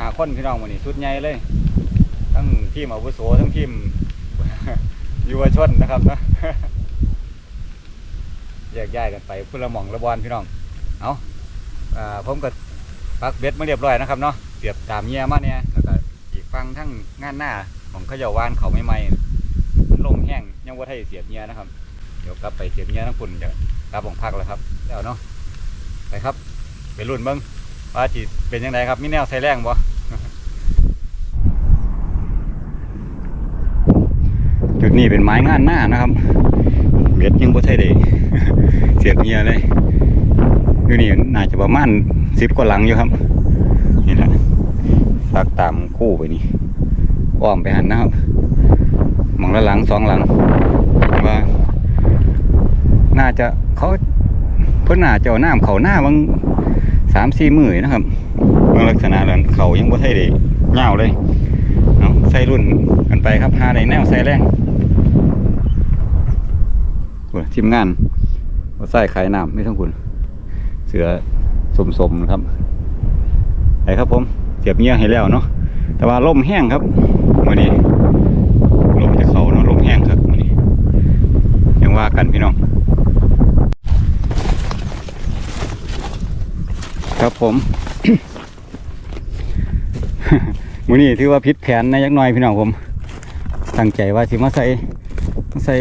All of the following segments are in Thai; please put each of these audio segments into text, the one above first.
หาคนพี่น้องวันนี้ชุดใหญ่เลย ทั้งทีมอาวุโสทั้งทีมยุวชนนะครับนะแยกย้ายกันไปพุ่ละหม่องละบอลพี่น้องเอาอาผมก็ปักเบ็ดมาเรียบร้อยนะครับเนาะเสียบตามเงียมาเนี่ยแล้วก็อีกฟังทั้งงานหน้าของขยาวานเขาใหม่ๆมันลงแห้งยังว่าให้เสียบเงียนะครับ เดี๋ยวกลับไปเสียบเงียทั้งฝุ่นจะกลับของพักแล้วครับแล้วเนาะไปครับไปรุ่นเบิ้งว่าจีเป็นยังไงครับมีแนวใส่แรงบ่ จุดนี้เป็นไม้งานหน้านะครับเบ็ดยังบ่ใช่เด้เสียบเงียเลยอยู่นี่น่าจะประมาณสิบกว่าหลังอยู่ครับนี่แหละสักตามคู่ไปนี่อ้อมไปหันนะครับมองละหลังสองหลังว่า น่าจะเขาเพิ่นน่าจะเอาน้ำเขาหน้าบางสามสี่มือนะครับบางลักษณะนั้นเขายังบ่ใช่เด้เงาวเลยเอาใส่รุ่นกันไปครับหาในแนวใส่แรง คุณทีมงานว่าใส่ขายน้ำไม่ต้องคุณ เสือสมๆครับไปครับผมเสียบเงี้ยให้แล้วเนาะแต่ว่าลมแห้งครับวันนี้ลมจะเขาเนาะลมแห้งครับวันนี้ยังว่ากันพี่น้องครับผมมื้อนี้ถือว่าผิดแผนในะยักหน่อยพี่น้องผมตั้งใจว่าสิมาใส่ใส่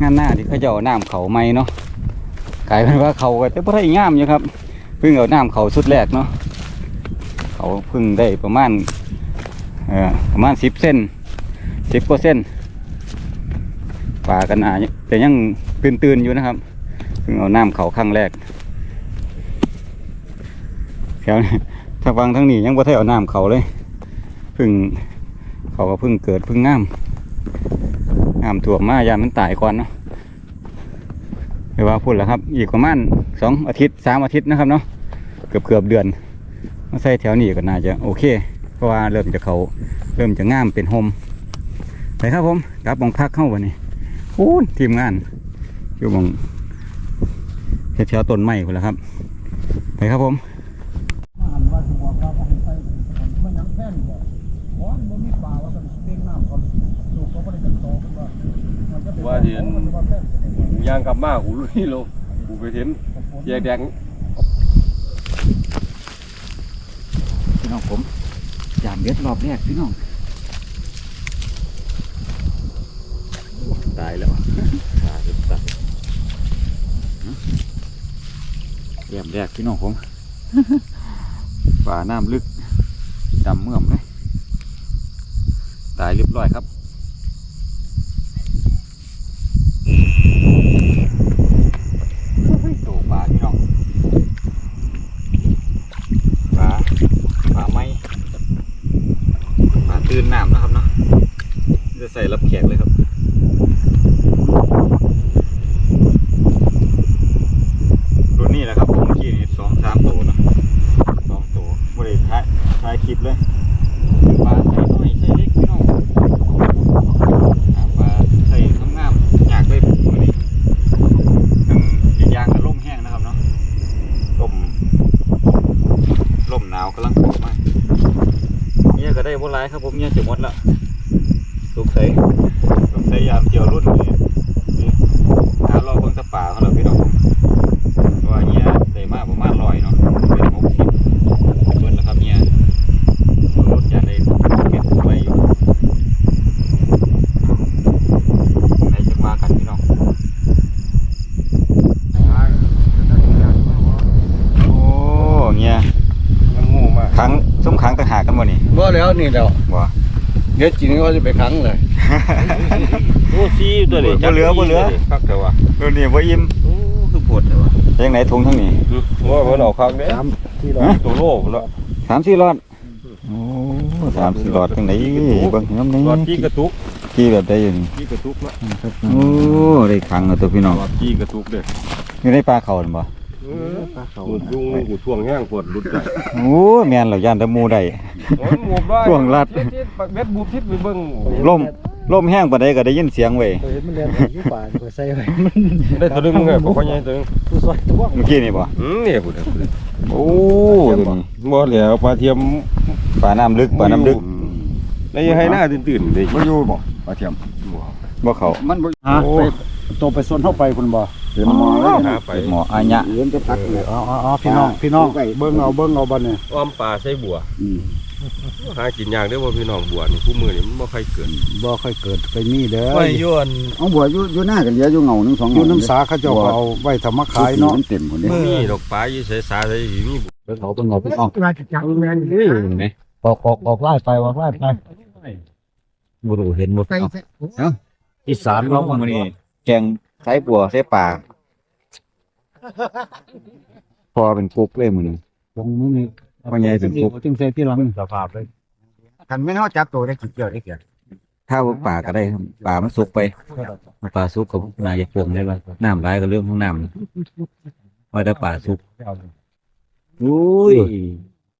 งานหน้าที่เขาจะเอาน้ำเขาไม่เนาะกลายเป็นว่าเขาก็จะไม่ได้งามอยู่ครับเพิ่งเอาน้ำเขาสุดแรกเนาะเขาเพิ่งได้ประมาณเอ่อประมาณสิบเส้นสิบกว่าเส้นป่ากันอาแต่ยังตื่นตื่นอยู่นะครับเพิ่งเอาน้ำเขาครั้งแรกแถวนี้ถ้าฟังทั้งนี้ยังไม่ได้เอาน้ำเขาเลยเพิ่งเขาก็เพิ่งเกิดเพิ่งงาม น้ำท่วมมายามมันตายก่อนเนาะเดี๋ยวว่าพูดแล้วครับ อีกประมาณสองอาทิตย์สามอาทิตย์นะครับเนาะเกือบเกือบเดือนมาใส่แถวนี้ก็น่าจะโอเค เพราะว่าเริ่มจะเขาเริ่มจะง่ามเป็นโฮมไปครับผมกลับมองพักเข้าวันนี้พูนทีมงานอยู่มองแถวต้นไม้คนละครับไปครับผม มาหันว่าสิบอกว่าบ่ให้ไปมันยังแค่นบ่บ่มันบ่มีป่าว่ามันเต็งน้ำเขาลูกเขาบ่ได้จัดโตกันว่ามันจะเป็น ว่าเดี๋ยวมันจะว่าแค่นกูย่างกลับมากูรู้นี่โลกูไปเห็นแยกแดงพี่น้องผมยามเบ็ดรอบแรกพี่น้องโอ้ตายแล้วตายตายยามแรกพี่น้องผมฝ่าน้ำลึกดำเมื่อมเลยตายเรียบร้อยครับโตปลาพี่น้องปลาปลาไม้ปลาตื่นน้ำนะครับเนาะจะใส่รับแขกเลยครับ รุ่นนี้แหละครับผมเมื่อกี้นี่สองสามตัวเนาะสองตัวบริท้ายท้ายคลิป เลยปลาใส่น้อยใส่เล็กพี่น้องปลาใส่งามๆอยากได้มือนี้ทั้งอีกอย่างก็ล่มแห้งนะครับเนาะล่มล่มหนาวกำลังโผล่มาเนี่ยก็ได้บ่หลายครับผมเนี่ยจะหมดละสุกใส่สุกใส่ยามเจียวรุ่นนี้นี่หารอเบิ่งแตะป่าเขาแล้วพี่น้อง เพราะว่าเนี้ยได้มากประมาณร้อยเนาะเป็นหกสิบเบิ้ลแล้วครับเนี้ยรถจะได้เก็บไว้อยู่ไหนจะมากันพี่น้องโอ้เงี้ย มันงูมาก ขังซุ้มขังต่างหากกันบ่นี่ บ่แล้วนี่แล้ว บ่ เดี๋ยวจีนก็จะไปขังเลย โอ้ซีตัวนี้ บ่เหลือบ่เหลือคักแต่ว่าตัวนี้บ่อิ่มโอ้คือปวดแต่ว่ายังไหนถุงทั้งนี้ว่ามันออกคักเด้ตามที่เราฮะตัวโลกแล้วสามสี่รอดโอ้สามสี่รอดจังไหนเบิ่งให้น้ำนี้รอดจี้กระตุกกี่แบบได้อยังจี้กระตุกละโอ้ได้ขังแล้วตัวพี่น้องรอดจี้กระตุกเด้ออยู่ในปลาเขาหรือเปล่าอเออกูยุงกูท่วงแห้งปวดรุดใจโอ้แม่นเหล่าย่านแตะมูได้โอ้ยหมวบได้ท่วงรัดเฮ็ดๆเบ็ดบูบทิศไปเบิ่งลม ลมแห้งปานใดก็ได้ยินเสียงเว้ยเคยเห็นมันเรียนอยู่ป่าเคยใส่ไว้มันได้ตัวหนึงมึงไงบ่ค่อยใหญ่ตัวหนึงผู้ซอยตัวเมื่อกี้นี่บ่อืมนี่พูดเด้อพูดเด้อโอ้ตัวนี้บ่แล้วปลาเทียมปลาน้ำลึกปลาน้ำลึกแล้วยังให้หน้าตื่นๆเด้บ่อยู่บ่ปลาเทียมบ่เข้ามันบ่ฮะไปตัวไปส่วนเข้าไปคุณบ่เห็นหมอเลยหาไปเป็นหมออาญะเห็นจะพักเลยอ๋ออ๋อพี่น้องพี่น้องเบิ่งเอาเบิ่งเอาบัดนี้อ้อมปลาใส่บัวอืม หากินยากเด้อว่าพี่น้องบัวนี่ผู้มือนี่มันบ่ค่อยเกิดบ่ค่อยเกิดไปมีเด้อไว้ยวนเอาบัวอยู่อยู่หน้ากันเหลืออยู่เงาหนึงสองอเงายู่น้ำสาเขาเจ้าก็เอาไว้ทำมาขายเนาะมันเต็มคนนี้มีดอกปลาอยู่ใส่สาใส่มีบัวเบิ่งเอาเบิ่งเอาพี่น้องนี่ออกออกออกไล่ไปออกไล่ไปบ่รู้เห็นบ่ใส่เอ้าอีสานร้อเรางมื้อนี้แกงไส้ปัวไส้ปลาพอเป็นกุ๊กเลยมื้อนี้ตรงนี้นี่ ว่าไงเป็นปุ๊บจึงใส่ที่หลังสภาพเลยกันไม่เฮาจับตัวได้กี่เกี่ยวได้เกี่ยวถ้าว่าปลาก็ได้ครับปลามันสุกไปปลาสุกกับนายจะปรุงได้ว่าน้ำร้ายก็เรื่องของน้ำว่าแต่ปลาสุกอุ้ย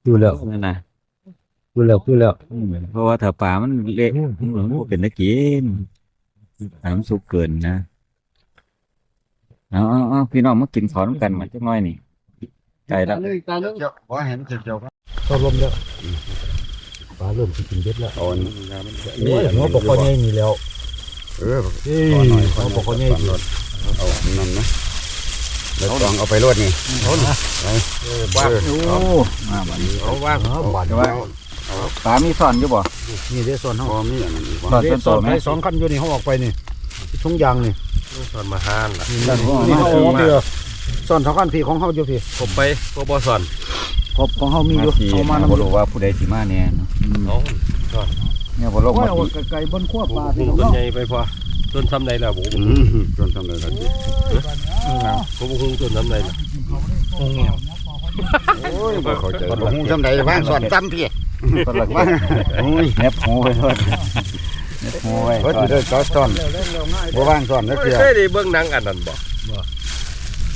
ดูแล้วนั่นนะดูแล้วคือแล้วอืมเพราะว่าถ้าปลามันเละมันก็เป็นตะกินปลามันสุกเกินนะเอาเอาเอาพี่น้องมากินขอน้ำกันมาจักหน่อยนี่ ไก่ละเลยตาเกี่ยวบ่เห็นเกี่ยวครับก็ลมแล้วปลาเริ่มสิกินเบ็ดแล้วตอนโอ้ยหัวปกคอใหญ่นี่แล้ว เออเอ้ยหัวปกคอใหญ่นี่เอานั่นนะแล้วต้องเอาไปรวดนี่ว่างโอ้มาบัดนี้เอาว่างอ๋อบาดแต่ว่าปลามีซ่อนอยู่บ่นี่เด้ส่วนเฮาพอมีอันนั้นอีกซ่อว่านเด้เป็นส่ตัววนไหมไปสองคันอยู่นี่เฮาออกไปนี่ทุ่งยางนี่สอนมาหานล่ะด้านหัวนี่มาเฮาออกพี่ ส่วนสองคันพี่ของเฮาอยู่พี่ผมไปบ่บ่สอนครบของเฮามีอยู่สิเอามานำบ่รู้ว่าผู้ใดสิมาแน่เนาะอืมเอาเนี่ยบ่ลงว่ามาเอาติไกลๆบนขั้วปลาบุพี่งน้องต้นเนาะใหญ่ไปพอต้นซ้ำใดล่ะบุงอืมจนทำได้แล้วดิผมบุงต้นซ้ำใดล่ะโอ้ยบ่เข้าใจบ่ฮู้ซำใดบ้างสอนซ้ำพี่คนละว่าโอ้ยแนบหูไปโทษแนบหูไว้ก็สิได้จอดซ่อนบ่ว่างซ่อนจักไม่เที่ยเคยได้เบิ่งหนังอันนั้นบ่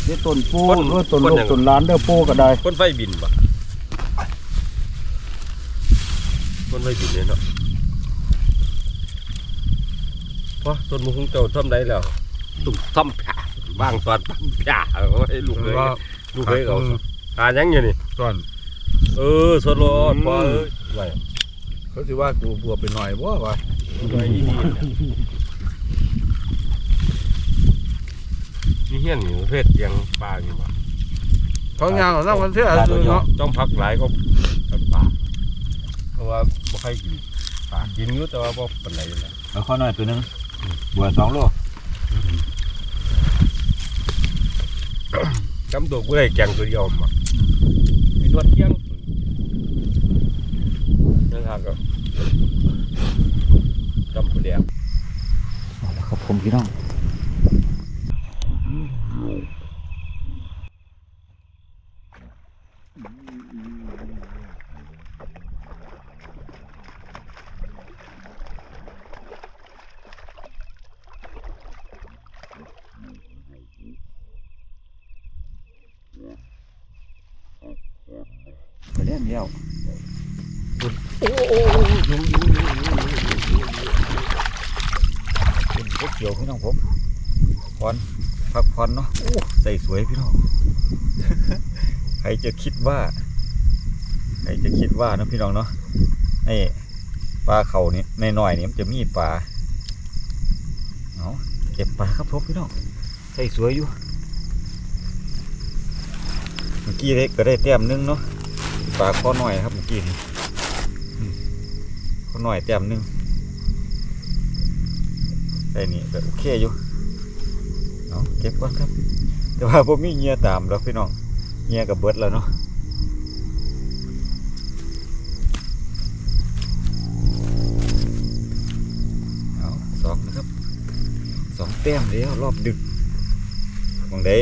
นี่ต้นปูคนหรือต้นคนลูหยักงต้นหลานเด้อปูก็ได้คนไฟบินบ่คนไฟบินเนี่ยเนาะพอต้นมุงเจ้าซ้ำใดแล้วตุ่มซ้ำผ่าบ้างสอนปั๊มผ่าโอ้ยลูกเลยลูกเลยเอาหายังอยู่นี่ก่อนเออสดรอดพอเอ้ยไว้เขาสิว่ากูบวบไปหน่อยบ่วะไว้ดี ๆนี่เฮี้ยนอยู่ประเพศเลี้ยังปลาอยู่บ่เขางานเรานั่งกันเท่าไหร่เนาะต้องพักหลายก็ปลาเพราะว่าบ่ใครกินปลากินอยู่แต่ว่าบ่ปานใดนะเอาข้อหน่อยตัวหนึงบัวสองโลจำตัวกูได้แกงตัวเดียวมาไอ้ตัวเที่ยงนั่นครับก็จำผู้เดียวครับผมพี่น้องไปเล่นเดียวเป็นพวกเกี่ยวพี่น้องผมพรพักผ่อนเนาะโอ้ใส่สวยพี่น้อง ใค รจะคิดว่าใครจะคิดว่านะพี่น้องเนาะนี่ปลาเขานี่ในหน่อยนี่มันจะมีปลาเอาเก็บปลาครับผมพี่น้องใส่สวยอยู่เมื่อกี้เล็กก็ได้แต้มหนึงเนาะปลาข้อหน่อยครับเมื่อกี้นี่ข้อหน่อยแต้มหนึงใส่นี่ก็โอเคอยู่เอาเก็บก่อนครับ แต่ว่าผมมีเงียตามแล้วพี่น้อง เงียกับเบิดแล้วเนาะเอาสองนะครับสองแต้มแล้วรอบดึกมองได้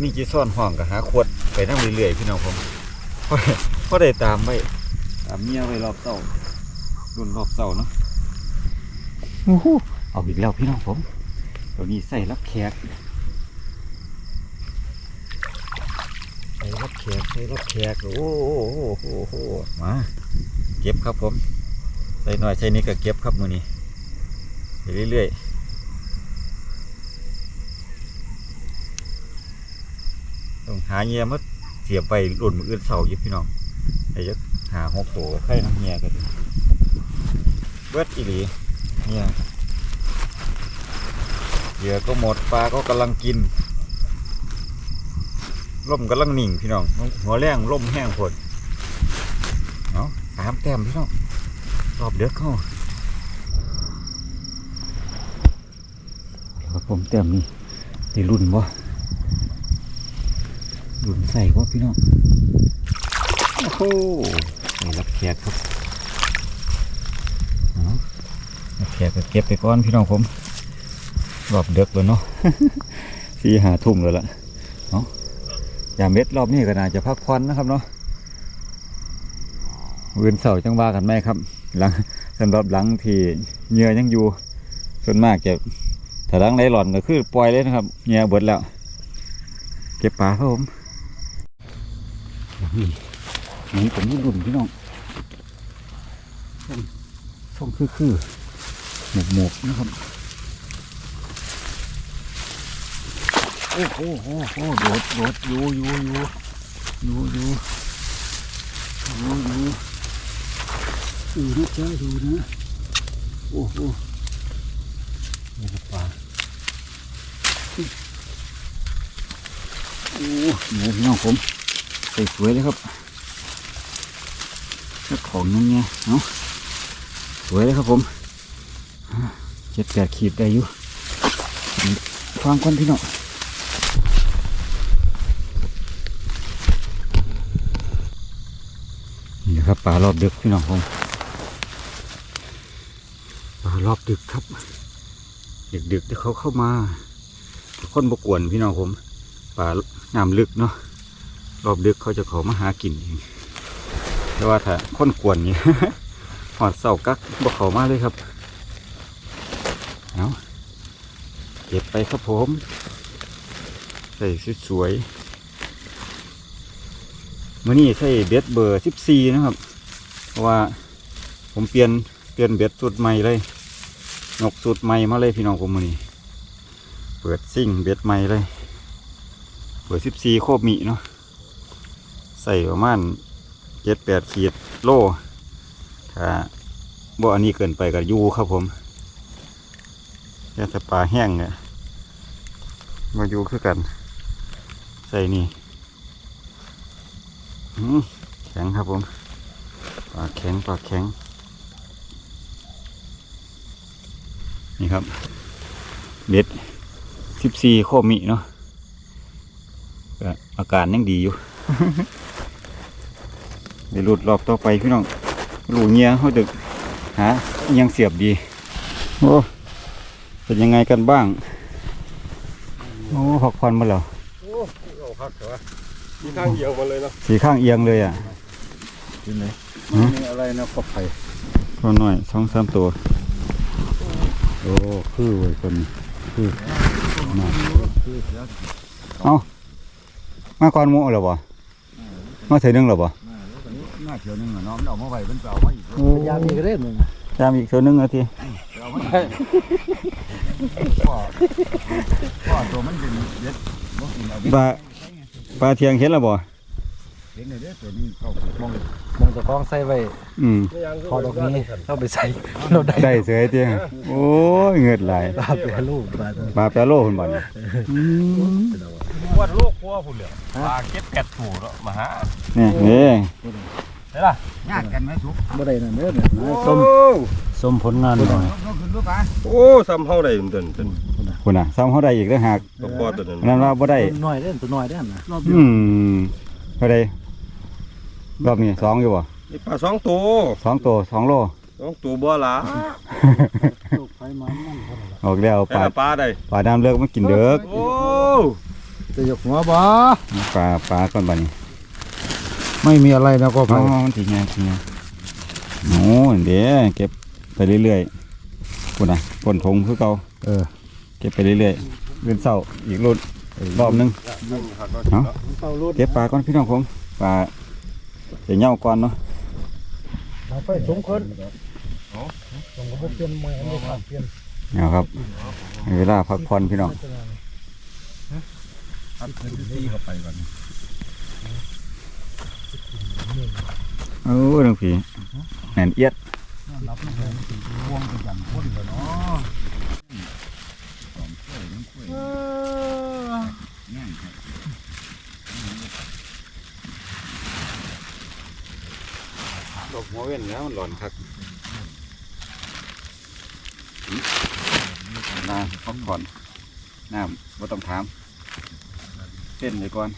มีจีซ่อนห้องกับหาขวดไปนั่งเรื่อยๆพี่น้องผมเพราะเพราะได้ตามไว้ตามเมียไว้รอบเศร้ารุ่นรอบเศร้าเนาะโอ้โหเอาอีกแล้วพี่น้องผมตัวนี้ใส่รับแขก รับแขกใส่รับแขกโอ้โหโอ้โหมาเก็บครับผมใส่หน่อยใส่นี้ก็เก็บครับมือนี้ไปเรื่อยๆต้องหาเงียมาเสียบไปหล่นมืออื่นเสาอยู่พี่น้องไอ้ยักหาหกตัวไข่น้ำเงียกันเบิดอีหลีเนี่ยเหยื่อก็หมดปลาก็กำลังกิน ลมกำลังนิ่งพี่น้อง หัวแรงลมแห้งพดเอาะสามแต้มพี่น้องรอบเดือกเข้าครับผมแต้มนี่ตีรุ่นวะรุ่นใส่วะพี่น้องโอ้โหนี่รับแขกครับเอารับแขกก็เก็บไปก่อนพี่น้องผมรอบเดือกเลยเนาะสี่หาทุ่มเลยล่ะ ยาเม็ดรอบนี้ก็น่าจะพักผ่อนนะครับเนาะวันเสาจังว่ากันไหมครับ หลังสำหรับหลังที่เหงื่อยังอยู่ ส่วนมากจะถ้าหลังไหลหล่อนก็คือปล่อยเลยนะครับเหงื่อเบิดแล้ว เก็บปลาครับผมนี่นี่ผมรุ่นพี่น้องช่องคือคือหมกหมกนะครับ อ้โหโอ้โหโดดโดดอยู่อยู่อยู่อยู่อยู่อยู่อยู่อยู่นะจ๊ะอยู่นะโอ้โหนี่คือปลาโอ้เนี่ยพี่น้องผมใส่สวยเลยครับแล้วของนั่นไงเนาะสวยเลยครับผมเจ็ดแปดขีดได้อยู่ฟังก่อนพี่น้อง นี่นะ ครับปลารอบดึกพี่น้องผมปลารอบดึกครับ ดึกดึกที่เขาเข้ามาค้นบกวนพี่น้องผมปลาน้ำลึกเนาะรอบดึกเขาจะเขามาหากินเองแต่ว่าถ้าค้นกวนนี่หอดเสากักบกเขามาเลยครับเอาเก็บไปครับผมใส่สวยๆ มื่อนี้ใช้เบ็ดเบอร์สิบสี่นะครับ เพราะว่าผมเปลี่ยนเปลี่ยนเบ็ดสูตรใหม่เลยนกสูตรใหม่มาเลยพี่น้องผมมื่อนี้ เปิดซิ่งเบ็ดใหม่เลย เบอร์สิบสี่โคบมีเนาะใส่ประมาณเจ็ดแปดขีดโลถ้าบ่อันนี้เกินไปกับยูครับผมแค่แต่ปลาแห้งเนี่ยมายูคือกัน ใส่นี่ แข็งครับผมปลาแข็งปลาแข็ง นี่ครับ เบ็ดสิบสี่โคมิเนาะอาการยังดีอยู่เดี๋ยวหลุดรอบต่อไปพี่น้องรูเงี้ยเขาดึกหายังเสียบดี โอ้เป็นยังไงกันบ้าง โอ้พักผ่อนมาแล้วโอ้เอาพักเหรอะ มีทางเหี่ยวมาเลยเนาะสีข้างเอียงเลยอะกินเลยฮะมีอะไรนะกบไผ่ตัวหน่อยสองสามตัว โอ้คือเว้ยคนนี้คือมาเอามาก่อนหมูเหรอบ่มาเถอนึงเหรอบ่หน้าเขียวนึงอะน้องเอามาไว้เป็นเปล่ามาอีกโอ้ยามอีกเด้มึงยามอีกเถอนึงนาทีเอามาพ่อพ่อตัวมันเป็นเด็ดบ่กินเอาปลา ปลาเทียงเห็นแล้วบ่เห็นเลยเด้อตัวนี้เข้ามองมองตะกองใส่ไว้อืมพอดอกนี้เข้าไปใส่เราได้ได้เสยเตียงโอ้ยเงือดไหลายตาเป็นลูกบาดปลาแปรโลคนบ่เนี่ยอืมวัดโลกพัวพุ่นเหลือปลาเก็บแกะถูแล้วมาหานี่นี่ได้ล่ะญาติกันไหมสุกบ่ได้นั่นเด้อเนี่ยส้มส้มผลงานหน่อยน้องขึ้นลูกปลาโอ้ซ้ำเฮาได้เดินเดิน คุณน่ะซ้ำเขาได้อีกแล้วหากตัวคอตัวนั้นอันนั้นว่าบ่ได้ตัวน้อยเด้อตัวน้อยเด้อนะอืมเท่าไรรอบนี้สองอยู่บ่นี่ปลาสองตัวสองตัวสองโล สองตัวบ่ละลูกไฟมันมันเท่านั้นออกแล้วปแต่ลาละปลาได้ปลาน้ำเลิกมันกินเด้อโอ้จะยกหัวบ่ปลาปลาก่อนบัดนี้ไม่มีอะไรนะก็อ๋อมันทีไงทีไงโอ้เดี๋ยวเก็บไปเรื่อยๆคุณน่ะฝนทงคือเก่าเออ เก็บไปเรื่อยๆเรื่นเศร้าอีกรุ่นรอบหนึงเอาเต่ารถเก็บปลาก่อนพี่น้องผมปลาจะเหย่าก่อนเนาะเอาไปสงคนส่งก็เปลี่ยนใหม่อันนี้ครับเปลี่ยนเอาครับให้เวลาพักผ่อนพี่น้องครับซีเข้าไปก่อนโอ้ยหลวงพี่แน่นเอียดรับน้ำแข็งสีม่วงเป็นอย่างพ่นเลยเนาะ ดอกหัวเว้นแล้วมันหล่อนคักนาพักผ่อนน้ำไม่ต้องถามเต้นเลยก่อน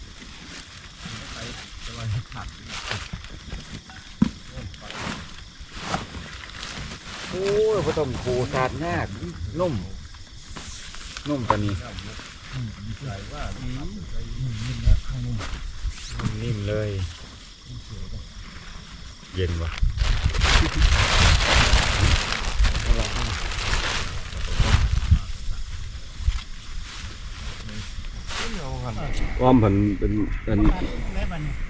โอ้ยไม่ต้องโคสาดยากนุ่ม นุ่มตอนนี้นิ่มเลย เย็นวะอ้อมเพิ่นเป็นเป็น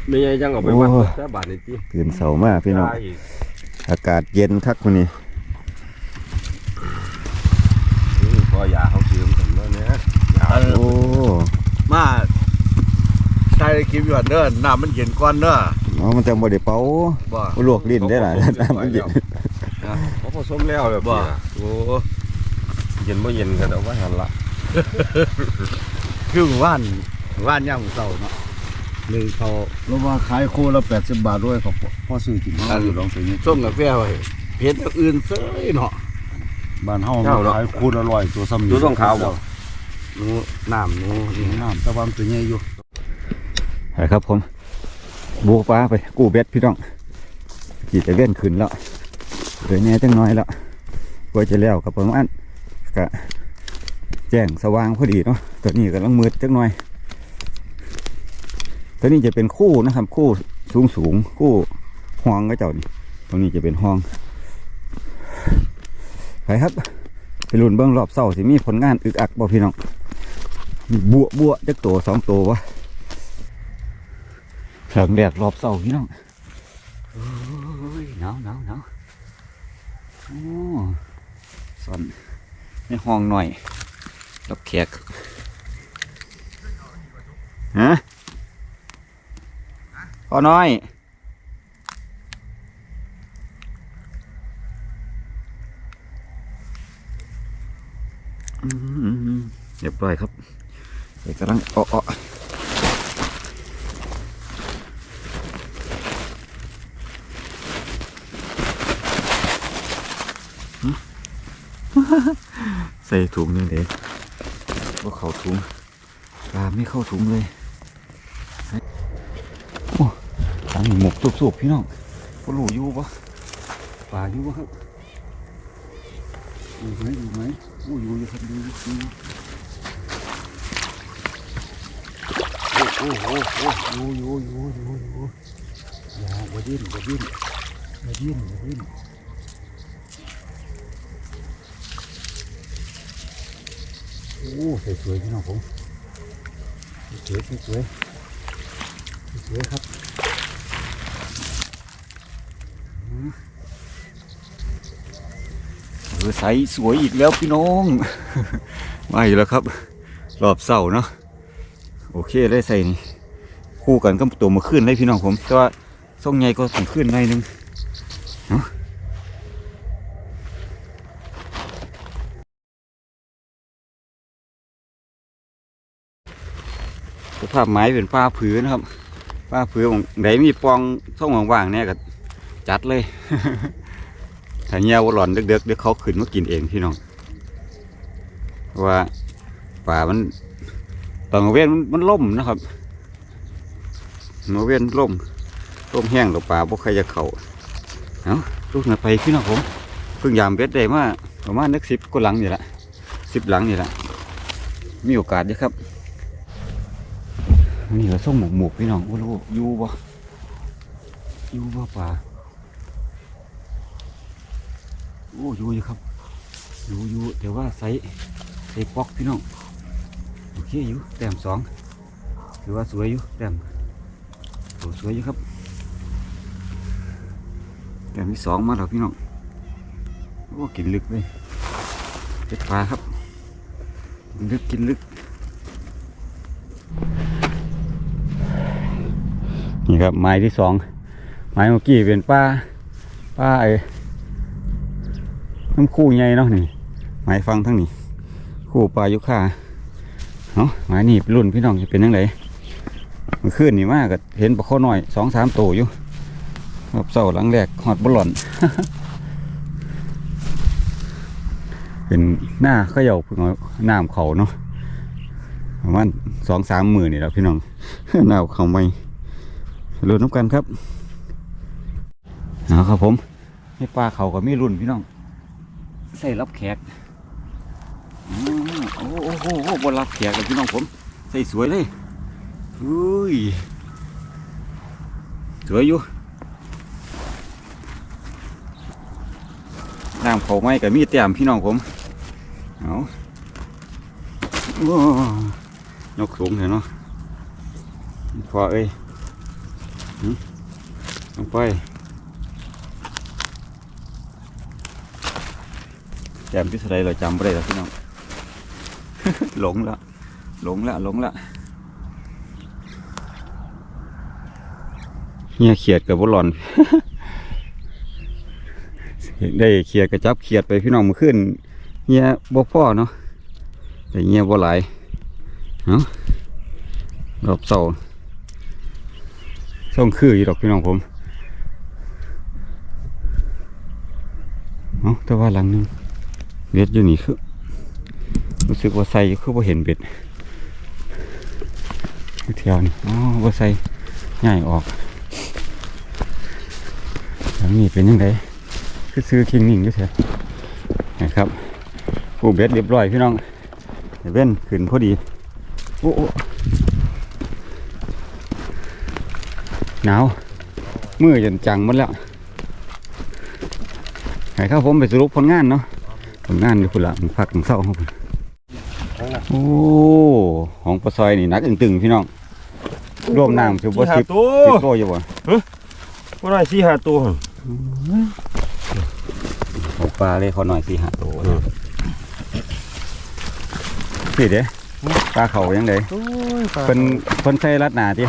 ไม่ใช่ยังเอาไปวัดแต่บาทนี่ติตื่นเสามากพี่น้องตายอีกอากาศเย็นคักวันนี้นี่พอยาเขาซื้อมาแล้วเนี่ยยา โอ้ มาใช้คลิปอยู่อันเด้อน้ำมันเย็นก่อนเด้อเอามันจะบ่ได้เป่าบ่ลวกลิ้นได้หลายน้ำมันเย็นเขาผสมแล้วแบบนี้นะโอ้เย็นบ่เย็นกันเอาไว้หันละคือว่านว่านย่างเศร้าเนาะหนึ่งเขาแล้วว่าขายคู่ละแปดสิบบาทด้วยครับพ่อซื้อกินอันอยู่ลองซื้อนี่ส้มกาแฟไว้เพชรอื่นเซ้ยเนาะบ้านเฮาขายคู่ละร้อยตัวซ้ำดูต้องขาวบ่ห นูน้ำหนูนี่น้ำตะวันตัวใหญ่อยู่ไปครับผมบูปลาไปกู้เบ็ดพี่น้องกี่จะเว้นขึ้นแล้วเหลือแหน่จังน้อยแล้วกว่าจะแล้วกับประมาณกะแจ้งสว่างพอดีเนาะตัวนี้กำลังมืดจังน้อยตัวนี้จะเป็นคู่นะครับ คู่สูงสูงๆคู่ห้องก็เจ้านี่ตรงนี้จะเป็นห้องไปครับไปลุ้นเบื้องรอบเศร้าสิมีผลงานอึกอักบ่พี่น้องมี บัวบัวจักตัวสองตัววะเถิงแดดรอบเศร้าพี่น้องหนาวหนาวหนาวโอ้สอนในห้องหน่อยรับแขกฮะพอน้อยเรียบร้อยครับ เดี๋ยวกำลังเอ้อใส่ถุงนี่เลยว่าเข้าถุงปลาไม่เข้าถุงเลยตังหมกสุบๆพี่น้องพอรู้อยู่ปะป่าอยู่ปะครับอยู่ไหมอยู่ไหมอู้อยู่อยู่ครับอยู่อยู่อยู่ โอ้โหโอ้โหอยู่อยู่อยู่อยู่อยู่อย่าอย่าดิ้นอย่าดิ้นอย่าดิ้นอย่าดิ้นโอ้สวยๆพี่น้องผมสวยๆสวยๆสวยๆครับเออใสสวยอีกแล้วพี่น้อง มาอีกแล้วครับ รอบเสาเนาะ โอเคได้ใส่นี่คู่กันก็ตัวมาขึ้นเลยพี่น้องผม แต่ว่าทรงใหญ่ก็ถึงขึ้นหน่อยนึงเนาะสภาพไม้เป็นป้าผือนะครับป้าผือของไหนมีปองท่องว่างๆเนี่ยก็จัดเลยถ้าเงี้ยวหล่อนเด็กๆเดี๋ยวเขาขึ้นมากินเองพี่น้องเพราะว่าป่ามัน ตอนกลางเว้นมันมันล่มนะครับมาเว้นล่มล่มแห้งหรือป่าบ่ใครจะเข่าเอาลูกหน่ะไปพี่น้องผมเพิ่งยามเบ็ดได้มาประมาณนักสิบก็หลังนี่แหละสิบหลังนี่แหละมีโอกาสเด้อครับนี่เราส่งหมกหมกพี่น้องโอ้โหอยู่บ่ยูบ่ป่าโอ้ยูอยู่ครับยูยูแต่ว่าใส่ใส่ปอกพี่น้อง โอเคอยู่แต้มสองถือว่าสวยอยู่แต้มโอ้สวยอยู่ครับแต้มที่สองมาแล้วพี่น้องโอ้กินลึกเลยเป็ดปลาครับกินลึกกินลึกนี่ครับไม้ที่สองไม้เมื่อกี้เป็นป้าป้าไอ้น้ำคู่ใหญ่เนาะนี่ไม้ฟังทั้งนี้คู่ปลายุค่า เนาหมายนี่เป็นรุ่นพี่น้องจะเป็นยังไงมื่อคืนนี่มากก็เห็นปลาข้อน้อยสองสามตัวอยู่รอบเสาหลังแรกหอดบอลลอน เป็นหน้าเขย่าพิ่งเอาน้ำเขาเนาะประมาณสองสามหมื่นนี่แล้วพี่น้องน้ำเขาไม่รุ่นน้ำกันครับเอาครับผมนี่ปลาเขาก็มีรุ่นพี่น้อง ใส่รับแขกอื โอ้โหบนรับแขกเลยพี่น้องผม ใส่สวยเลยอุ้ยสวยอยู่น้ำเขาไม่กับมีแต้มพี่น้องผมเอาโอ้ยกสูงเลยเนาะพอเอ้ยลงไปแต้มที่เท่าไรเราจำไม่ได้แล้วพี่น้อง หลงละหลงละหลงละเฮียเขียดกับบหลอน ได้เขียดกระจับเขียดไปพี่น้องมื่อคืนเฮียบ่พ่อเนาะแต่เฮียบ่หลายเนาะรอบเสาส่งคืออยู่ดอกพี่น้องผมเนาะแต่ว่าหลังนึงเบ็ดอยู่นี่คือ รู้สึกว่าใส่คือว่าเห็นเบ็ดอยู่แถวนี่อ๋อว่าใส่ง่ายออกแล้วนี่เป็นยังไงคือซื้อคิงนิ่งอยู่เถอะนะครับผูเบ็ดเรียบร้อยพี่น้องเดี๋ยวเว้นขึ้นพอดีโอ้โอ้หนาวมือจนจังหมดแล้วให้ข้าผมไปสรุปผลงานเนาะผลงานอยู่คุณละพักของเศร้าของผม โอ้ของปลาซอยนี่หนักตึงๆพี่น้องร่วมน้ำถือว่าสิบตัวสิบโลอยู่บ่ก็ได้สี่ห้าตัวของปลาเลยเขาหน่อยสี่ห้าตัวสิเด้ปลาเขายังไงโอ้ยปลาเพิ่นเพิ่นใช้รัดหนาที่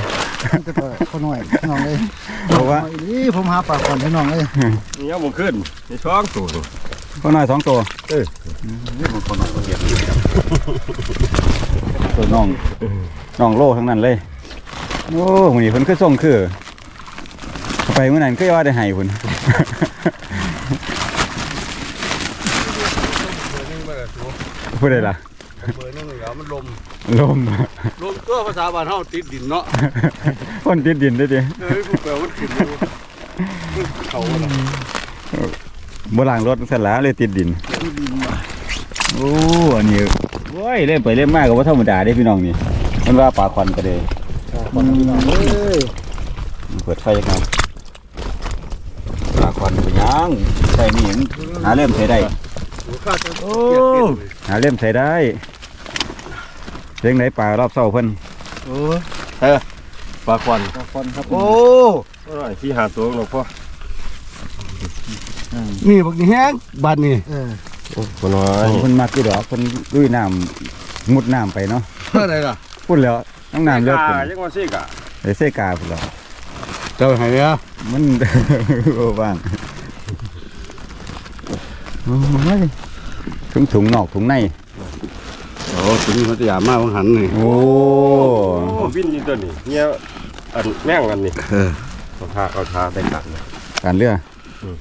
ก็ตัวเขาหน่อยน้องเอ้ยเพราะว่านี่ผมหาปลาก่อนให้น้องเอ้ยนี่ยังบ่ขึ้นในช่องตัว เขาหน่อยสองตัวเออนี่มันเขาหน่อยเขาเรียกตัวน้องน้องโลทั้งนั้นเลยโอ้มื้อนี้เพิ่นคือส่งคือไปเมื่อนั้นก็ว่าได้ให้พุ่นเบอร์นึงมากับตัวพูดได้ล่ะเบอร์นึงแล้วมันลม ลม ลมตัวภาษาบ้านเฮาติดดินเนาะคนติดดินได้ดิเอ้ยผู้แปลว่าขึ้นอยู่เขาน่ะ บล่างรถเสร็จแล้วเลยติดดิน โอ้อันนี้โว้ยเล่นไปเล่นมากก็ว่าธรรมดาได้พี่น้องนี่มันว่าปลาควันก็เลยก่อนพี่น้องเอ้ยเปิดไฟยังไงปลาควันเป็นหยังใส่นี่มันหาเล่มใส่ได้หัวข้าจะโอ้หาเล่มใส่ได้เลี้ยงไหนปลารอบเศร้าเพิ่นโอ้เออปลาควันปลาก่อนครับโอ้ก็ได้สี่ห้าตัวหรอกพ่อ นี่บักนี่แห้งบัดนี่เออโอ้คนน้อยเพิ่นมากกี่ดอกเพิ่นลุยน้ำมุดน้ำไปเนาะเท่าไหร่ล่ะพุ่นแล้วน้องน้ำเลือดพุ่นยังว่าซิกอะไอ้เสกาพุ่นแล้วเจ้าให้เนี่ยมันโอ้บ้างโอ้ยถุงถุงนอกถุงในโอ้ถึงพัทยามาวังหันนี่โอ้โอ้บินนี่ตัวนี้เนี่ยอันแม่งอันนี้เออเขาทาเขาทาได้กันการเรือเ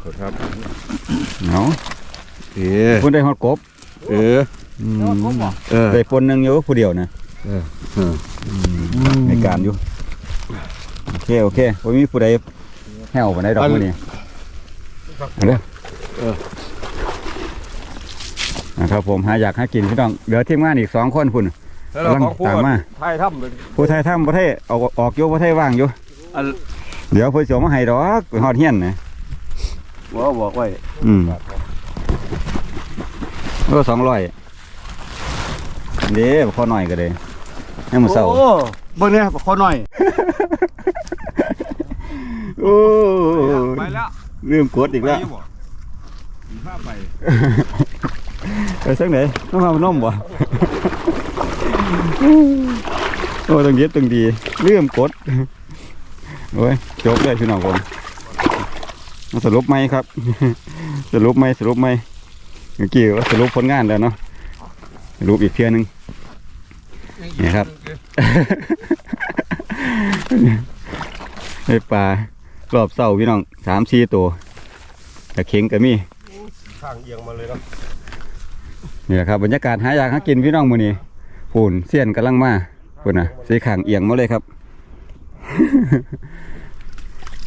ขาทาเนาะเออพุ่นได้ฮอดกบ เอออืมเออได้ปนหนึงอยู่ผู้เดียวนะเออในการอยู่ โอเคโอเคบ่มีผู้ใดแห้วปานใดดอกมื้อนี้เอาเด้อเออ นะครับผมหาอยากหากินพี่น้องเหลือทีมงานอีกสองคนพุ่น แล้วเราของผู้ตามมา ไทยทำเลยผู้ไทยทำประเทศออกออกอยู่ประเทศว่างอยู่ อัน เดี๋ยวเพิ่นสิเอามาให้ดอกไปฮอดเฮียนนะ ว่าบอกไว้อืมก็สองร้อยเด้พอหน่อยก็ได้ยังมื้อเช้าโอ้เบิ่งเนี่ยขอหน่อยโอ้ไปแล้วลืมกดอีกแล้วไปยู่บ่มีภาพไปไปสักไหนน้องเอานมบ่โอ้ต้องเย็ดต้องดีลืมกดโอ้ยจบเลยพี่น้องผมมา สรุปไหมครับ สรุปไหมสรุปไหมเมื่อกี้ว่าสรุปผลงานแล้วเนาะสรุปอีกเพียหนึงนี่ครับไอ้ปลารอบเสาพี่น้องสามสี่ตัวแต่เข็งก็มีข้างเอียงมาเลยเนาะนี่แหละครับบรรยากาศหาอยากหากินพี่น้องมื้อนี้ปูนเสี้ยนกำลังมาปุ่นน่ะสีขางเอียงมาเลยครับ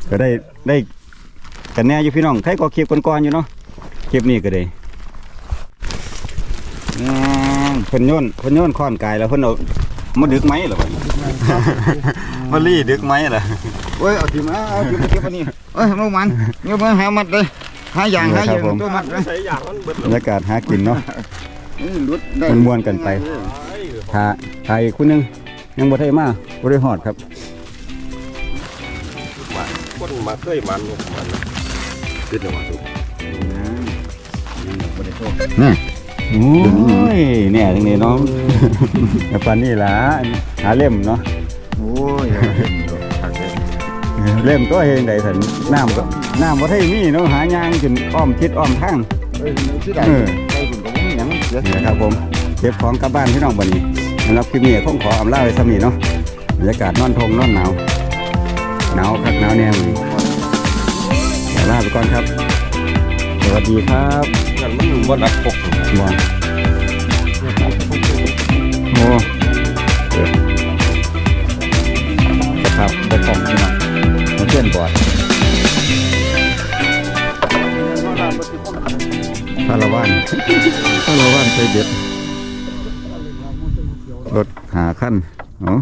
ก็ได้ได้ กันแน่อยู่พี่น้องใครก็คลิปก่อนๆอยู่เนาะคลิปนี้ก็ได้อืมเพิ่นโยนเพิ่นโยนค้อนกายแล้วเพิ่นเอามาดึกไหมเหรอวะมาลี่ดึกไหมล่ะโอ้ยเอาทีมาเอาทีมาเก็บอันนี้เอ้ยมามันเงี้ยมาหามัดเลยหาอย่างหาอย่างตัวมัดเลยใช้อย่างนั้นเบิดบรรยากาศหากินเนาะนี่รุดได้มันม่วนกันไปถ้าถ้าอีกคนหนึงยังบ่ได้มาบ่ได้ฮอดครับมาคนมาเคยมันเนี่ ยมันขึ้นมาดูนี่โอ้ยเนี่ยจังนี้น้องแต่ปานนี้ล่ะหาเล่มเนาะโอ้ยเล่มตัวเองได้สันน้ำก็น้ำบ่ได้มีเนาะหายางจนอ้อมทิศอ้อมทางเอ้ยที่ใดไปคุณก็บ่มีหยังเสียนี่ครับผมเก็บของกลับบ้านพี่น้องบัดนี้สำหรับคลิปนี้คงขออำลาไว้ซ้ำนี้เนาะบรรยากาศนอนทงนอนหนาวหนาวคักหนาวแน่มื้อนี้ขอ ลาไปก่อนครับ สวัสดีครับนั่นมันบ่นักปกบอลโอ้เกิดสภาพบกพร่องพี่น้องมาเพื่อนบอดคาราวานคาราวานใส่เบ็ดรถหาขั้นเนาะ